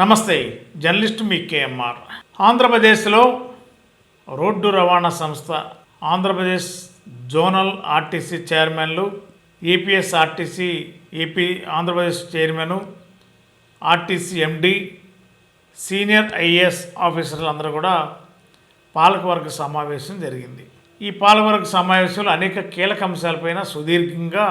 నమస్తే జర్నలిస్ట్ మీ కేఎంఆర్. ఆంధ్రప్రదేశ్లో రోడ్డు రవాణా సంస్థ ఆంధ్రప్రదేశ్ జోనల్ ఆర్టీసీ చైర్మన్లు APS RTC AP Andhra Pradesh chairman RTC MD senior IAS ఆఫీసర్లు అందరూ కూడా పాలకవర్గ సమావేశం జరిగింది. ఈ పాలకవర్గ సమావేశంలో అనేక కీలక అంశాలపైన సుదీర్ఘంగా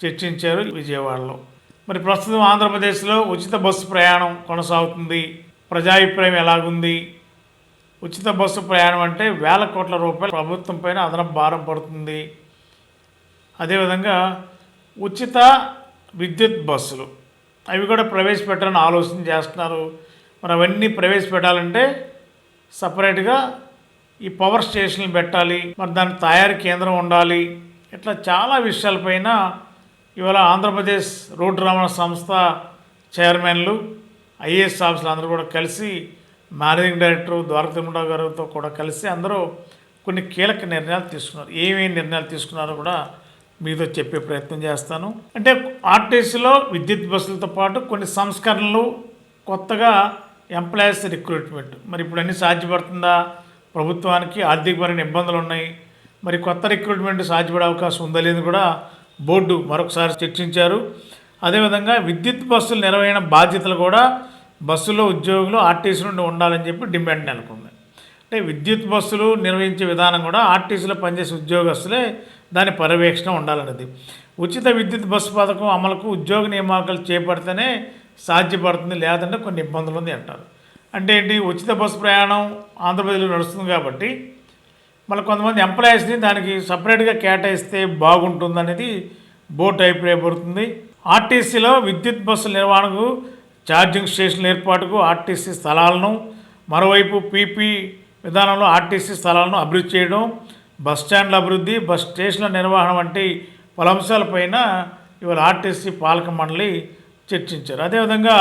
చర్చించారు విజయవాడలో. మరి ప్రస్తుతం ఆంధ్రప్రదేశ్లో ఉచిత బస్సు ప్రయాణం కొనసాగుతుంది. ప్రజాభిప్రాయం ఎలాగుంది? ఉచిత బస్సు ప్రయాణం అంటే వేల కోట్ల రూపాయలు ప్రభుత్వం పైన అదనపు భారం పడుతుంది. అదేవిధంగా ఉచిత విద్యుత్ బస్సులు అవి కూడా ప్రవేశపెట్టాలని ఆలోచన చేస్తున్నారు. మరి అవన్నీ ప్రవేశపెట్టాలంటే సపరేట్గా ఈ పవర్ స్టేషన్లు పెట్టాలి మరి దాని తయారీ కేంద్రం ఉండాలి ఇట్లా చాలా విషయాలపైన ఇవాళ ఆంధ్రప్రదేశ్ రోడ్డు రవాణా సంస్థ చైర్మన్లు ఐఏఎస్ ఆఫీసులు అందరూ కూడా కలిసి మేనేజింగ్ డైరెక్టర్ ద్వారతిమ్మరావు గారితో కూడా కలిసి అందరూ కొన్ని కీలక నిర్ణయాలు తీసుకున్నారు. ఏమేమి నిర్ణయాలు తీసుకున్నారో కూడా మీతో చెప్పే ప్రయత్నం చేస్తాను. అంటే ఆర్టీసీలో విద్యుత్ బస్సులతో పాటు కొన్ని సంస్కరణలు కొత్తగా ఎంప్లాయీస్ రిక్రూట్మెంట్. మరి ఇప్పుడు అన్నీ సాధ్యపడుతుందా? ప్రభుత్వానికి ఆర్థికపరమైన ఇబ్బందులు ఉన్నాయి. మరి కొత్త రిక్రూట్మెంట్ సాధ్యపడే అవకాశం ఉందా లేదు కూడా బోర్డు మరొకసారి చర్చించారు. అదేవిధంగా విద్యుత్ బస్సుల నిర్వహణ బాధ్యతలు కూడా బస్సులో ఉద్యోగులు ఆర్టీసీ నుండి ఉండాలని చెప్పి డిమాండ్ నెలకొంది. అంటే విద్యుత్ బస్సులు నిర్వహించే విధానం కూడా ఆర్టీసీలో పనిచేసే ఉద్యోగస్తులే దాని పర్యవేక్షణ ఉండాలన్నది. ఉచిత విద్యుత్ బస్సు పథకం అమలుకు ఉద్యోగ నియామకాలు చేపడితేనే సాధ్యపడుతుంది లేదంటే కొన్ని ఇబ్బందులు ఉంది అంటారు. అంటే ఏంటి? ఉచిత బస్సు ప్రయాణం ఆంధ్రప్రదేశ్లో నడుస్తుంది కాబట్టి మళ్ళీ కొంతమంది ఎంప్లాయీస్ని దానికి సపరేట్గా కేటాయిస్తే బాగుంటుందనేది బోర్డు అభిప్రాయపడుతుంది. ఆర్టీసీలో విద్యుత్ బస్సుల నిర్వహణకు ఛార్జింగ్ స్టేషన్ల ఏర్పాటుకు ఆర్టీసీ స్థలాలను మరోవైపు పీపీ విధానంలో ఆర్టీసీ స్థలాలను అభివృద్ధి చేయడం బస్ స్టాండ్ల అభివృద్ధి బస్ స్టేషన్ల నిర్వహణ వంటి పలు అంశాలపైన ఇవాళ ఆర్టీసీ పాలక మండలి చర్చించారు. అదేవిధంగా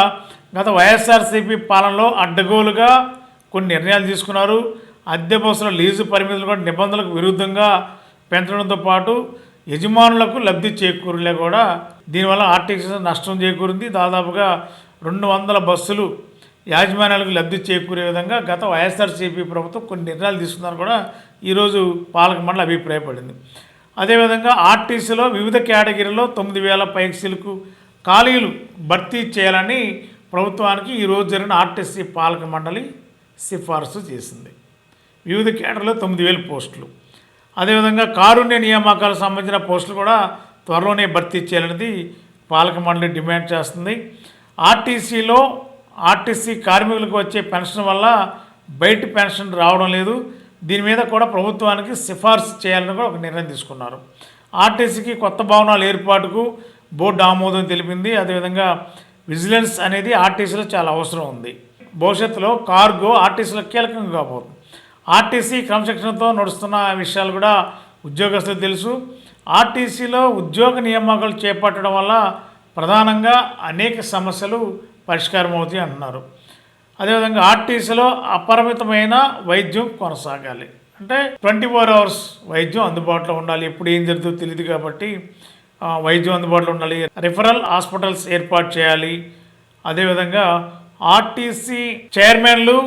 గత వైఎస్ఆర్సీపీ పాలనలో అడ్డగోలుగా కొన్ని నిర్ణయాలు తీసుకున్నారు. అద్దె బస్సుల లీజు పరిమితులు కూడా నిబంధనలకు విరుద్ధంగా పెంచడంతో పాటు యజమానులకు లబ్ధి చేకూరలే కూడా. దీనివల్ల ఆర్టీసీ నష్టం చేకూరింది. దాదాపుగా రెండు వందల బస్సులు యాజమాన్యాలకు లబ్ధి చేకూరే విధంగా గత వైఎస్ఆర్సీపీ ప్రభుత్వం కొన్ని నిర్ణయాలు తీసుకుందని కూడా ఈరోజు పాలక మండలి అభిప్రాయపడింది. అదేవిధంగా ఆర్టీసీలో వివిధ కేటగిరీలో తొమ్మిది వేల పైక్సీలకు ఖాళీలు భర్తీ చేయాలని ప్రభుత్వానికి ఈరోజు జరిగిన ఆర్టీసీ పాలక మండలి సిఫార్సు చేసింది. వివిధ కేటర్లో తొమ్మిది వేల పోస్టులు. అదేవిధంగా కారుణ్య నియామకాలకు సంబంధించిన పోస్టులు కూడా త్వరలోనే భర్తీ చేయాలనేది పాలక మండలి డిమాండ్ చేస్తుంది. ఆర్టీసీలో ఆర్టీసీ కార్మికులకు వచ్చే పెన్షన్ వల్ల బయట పెన్షన్ రావడం లేదు. దీని మీద కూడా ప్రభుత్వానికి సిఫార్సు చేయాలని కూడా ఒక నిర్ణయం తీసుకున్నారు. ఆర్టీసీకి కొత్త భవనాల ఏర్పాటుకు బోర్డు ఆమోదం తెలిపింది. అదేవిధంగా విజిలెన్స్ అనేది ఆర్టీసీలో చాలా అవసరం ఉంది. భవిష్యత్తులో కార్గో ఆర్టీసీలో కీలకంగా కాబోతుంది. ఆర్టీసీ క్రమశిక్షణతో నడుస్తున్న విషయాలు కూడా ఉద్యోగస్తులకు తెలుసు. ఆర్టీసీలో ఉద్యోగ నియామకాలు చేపట్టడం వల్ల ప్రధానంగా అనేక సమస్యలు పరిష్కారం అవుతాయి అంటున్నారు అదేవిధంగా ఆర్టీసీలో అపరిమితమైన వైద్యం కొనసాగాలి. అంటే ట్వంటీ ఫోర్ అవర్స్ వైద్యం అందుబాటులో ఉండాలి. ఎప్పుడు ఏం జరుగుతుందో తెలియదు కాబట్టి వైద్యం అందుబాటులో ఉండాలి. రిఫరల్ హాస్పిటల్స్ ఏర్పాటు చేయాలి. అదేవిధంగా ఆర్టీసీ చైర్మన్లు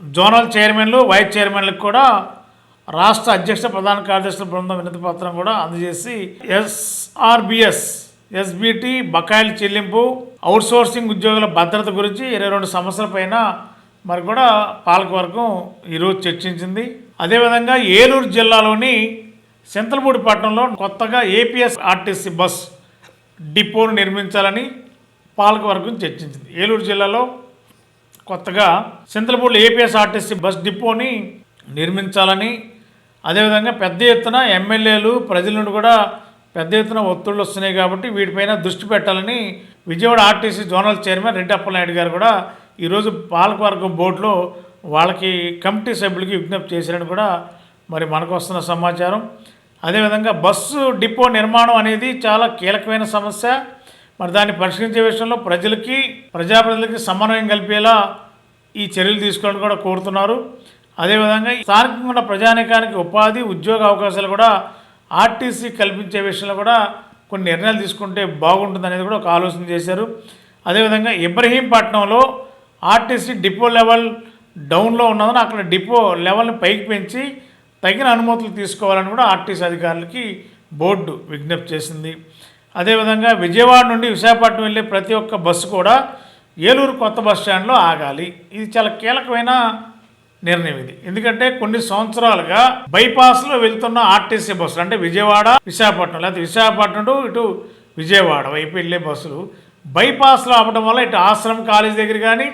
జోనల్ చైర్మన్లు వైస్ చైర్మన్లకు కూడా రాష్ట్ర అధ్యక్ష ప్రధాన కార్యదర్శుల బృందం వినతి పత్రం కూడా అందజేసి ఎస్ఆర్బిఎస్ ఎస్బిటి బకాయిల చెల్లింపు అవుట్సోర్సింగ్ ఉద్యోగుల భద్రత గురించి ఇరవై రెండు సంవత్సరాలపైన మరి కూడా పాలకవర్గం ఈరోజు చర్చించింది. అదేవిధంగా ఏలూరు జిల్లాలోని సింతలపూడి పట్టణంలో కొత్తగా ఏపీఎస్ ఆర్టీసీ బస్ డిపోను నిర్మించాలని పాలకవర్గం చర్చించింది. ఏలూరు జిల్లాలో కొత్తగా చింతలపూడిలో ఏపీఎస్ఆర్టీసీ బస్ డిపోని నిర్మించాలని అదేవిధంగా పెద్ద ఎత్తున ఎమ్మెల్యేలు ప్రజల నుండి కూడా పెద్ద ఎత్తున ఒత్తిళ్ళు వస్తున్నాయి కాబట్టి వీటిపైన దృష్టి పెట్టాలని Vijayawada RTC zonal chairman Reddy Appalanaidu garu కూడా ఈరోజు పాలకవర్గం బోర్డులో వాళ్ళకి కమిటీ సభ్యులకి విజ్ఞప్తి చేశారని కూడా మరి మనకు వస్తున్న సమాచారం. అదేవిధంగా బస్సు డిపో నిర్మాణం అనేది చాలా కీలకమైన సమస్య. మరి దాన్ని పరిష్కరించే విషయంలో ప్రజలకి ప్రజాప్రతినిధులకి సమన్వయం కలిపేలా ఈ చర్యలు తీసుకోవాలని కూడా కోరుతున్నారు. అదేవిధంగా స్థానికంగా ఉన్న ప్రజానికానికి ఉపాధి ఉద్యోగ అవకాశాలు కూడా ఆర్టీసీ కల్పించే విషయంలో కూడా కొన్ని నిర్ణయాలు తీసుకుంటే బాగుంటుంది అనేది కూడా ఒక ఆలోచన చేశారు. అదేవిధంగా ఇబ్రహీంపట్నంలో ఆర్టీసీ డిపో లెవెల్ డౌన్లో ఉన్నదని అక్కడ డిపో లెవెల్ని పైకి పెంచి తగిన అనుమతులు తీసుకోవాలని కూడా ఆర్టీసీ అధికారులకి బోర్డు విజ్ఞప్తి చేసింది. అదేవిధంగా విజయవాడ నుండి విశాఖపట్నం వెళ్ళే ప్రతి ఒక్క బస్సు కూడా ఏలూరు కొత్త బస్ స్టాండ్లో ఆగాలి. ఇది చాలా కీలకమైన నిర్ణయం ఇది. ఎందుకంటే కొన్ని సంవత్సరాలుగా బైపాస్లో వెళ్తున్న ఆర్టీసీ బస్సులు అంటే విజయవాడ విశాఖపట్నం లేకపోతే విశాఖపట్నం ఇటు విజయవాడ వైపు వెళ్ళే బస్సులు బైపాస్లో అవ్వడం వల్ల ఇటు ఆశ్రమం కాలేజ్ దగ్గర కానీ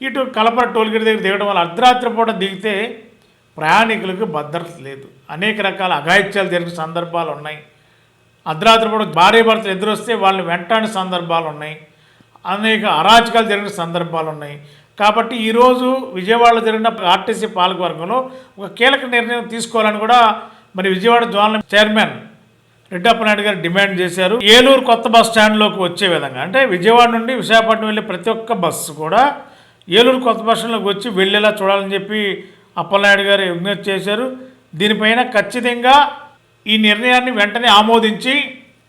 ఇటు కలపర టోల్గేట్ దగ్గర దిగడం వల్ల అర్ధరాత్రి పూట దిగితే ప్రయాణికులకు భద్రత లేదు. అనేక రకాల అఘాయిత్యాలు జరిగిన సందర్భాలు ఉన్నాయి. అర్ధరాత్రి పూట భార్య భర్తలు ఎదురొస్తే వాళ్ళని వెంటాడిన సందర్భాలు ఉన్నాయి అనేక అరాచకాలు జరిగిన సందర్భాలు ఉన్నాయి కాబట్టి ఈరోజు విజయవాడలో జరిగిన ఆర్టీసీ పాలకవర్గంలో ఒక కీలక నిర్ణయం తీసుకోవాలని కూడా మరి విజయవాడ జోనల్ చైర్మన్ రెడ్డప్పనాయుడు గారు డిమాండ్ చేశారు. ఏలూరు కొత్త బస్ స్టాండ్లోకి వచ్చే విధంగా అంటే విజయవాడ నుండి విశాఖపట్నం వెళ్ళే ప్రతి ఒక్క బస్సు కూడా ఏలూరు కొత్త బస్ స్టాండ్లోకి వచ్చి వెళ్ళేలా చూడాలని చెప్పి అప్పలనాయుడు గారు విజ్ఞప్తి చేశారు. దీనిపైన ఖచ్చితంగా ఈ నిర్ణయాన్ని వెంటనే ఆమోదించి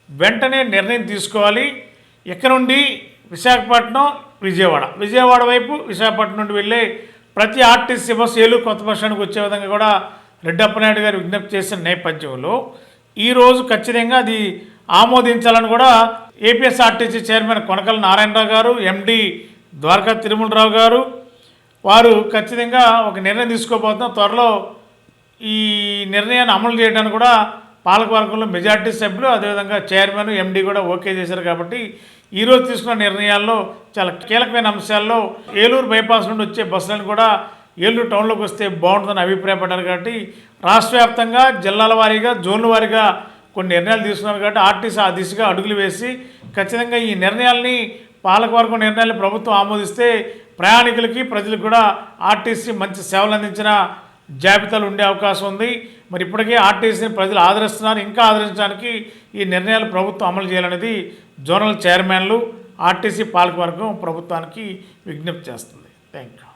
వెంటనే నిర్ణయం తీసుకోవాలి. ఇక్కడ నుండి? విశాఖపట్నం విజయవాడ. విజయవాడ వైపు విశాఖపట్నం నుండి వెళ్ళే ప్రతి ఆర్టీసీ బస్సు ఏలూరు కొత్త బస్ స్టాండ్కి వచ్చే విధంగా కూడా రెడ్డప్పనాయుడు గారు విజ్ఞప్తి చేసిన నేపథ్యంలో ఈరోజు ఖచ్చితంగా అది ఆమోదించాలని కూడా ఏపీఎస్ఆర్టీసీ చైర్మన్ కొనకల నారాయణరావు గారు ఎండి ద్వారకా తిరుమలరావు గారు వారు ఖచ్చితంగా ఒక నిర్ణయం తీసుకోబోతున్నాం త్వరలో ఈ నిర్ణయాన్ని అమలు చేయడానికి కూడా పాలకవర్గంలో మెజార్టీ సభ్యులు అదేవిధంగా చైర్మన్ ఎండీ కూడా ఓకే చేశారు కాబట్టి ఈరోజు తీసుకున్న నిర్ణయాల్లో చాలా కీలకమైన అంశాల్లో ఏలూరు బైపాస్ నుండి వచ్చే బస్సులను కూడా ఏలూరు టౌన్లోకి వస్తే బాగుంటుందని అభిప్రాయపడ్డారు కాబట్టి రాష్ట్ర వ్యాప్తంగా జిల్లాల వారీగా జోన్ల వారీగా కొన్ని నిర్ణయాలు తీసుకున్నారు కాబట్టి ఆర్టీసీ ఆ దిశగా అడుగులు వేసి ఖచ్చితంగా ఈ నిర్ణయాల్ని పాలకవర్గం నిర్ణయాలు ప్రభుత్వం ఆమోదిస్తే ప్రయాణికులకి ప్రజలకు కూడా ఆర్టీసీ మంచి సేవలు అందించిన జాబితాలు ఉండే అవకాశం ఉంది. మరి ఇప్పటికే ఆర్టీసీని ప్రజలు ఆదరిస్తున్నారు. ఇంకా ఆదరించడానికి ఈ నిర్ణయాలు ప్రభుత్వం అమలు చేయాలనేది జోనల్ చైర్మన్లు ఆర్టీసీ పాలకవర్గం ప్రభుత్వానికి విజ్ఞప్తి చేస్తుంది. థ్యాంక్ యూ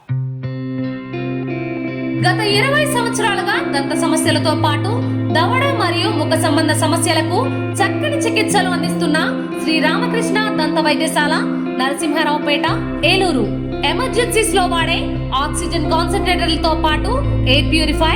గత ఇరవై సంవత్సరాలుగా దంత సమస్యలతో పాటు దవడ మరియు ముఖ సంబంధ సమస్యలకు చక్కని చికిత్సలు అందిస్తున్న శ్రీ రామకృష్ణ దంత వైద్యశాల నరసింహారావుపేట ఏలూరు. ఎమర్జెన్సీస్లో వాడే ఆక్సిజన్ కాన్సన్ట్రేటర్లతో పాటు air purify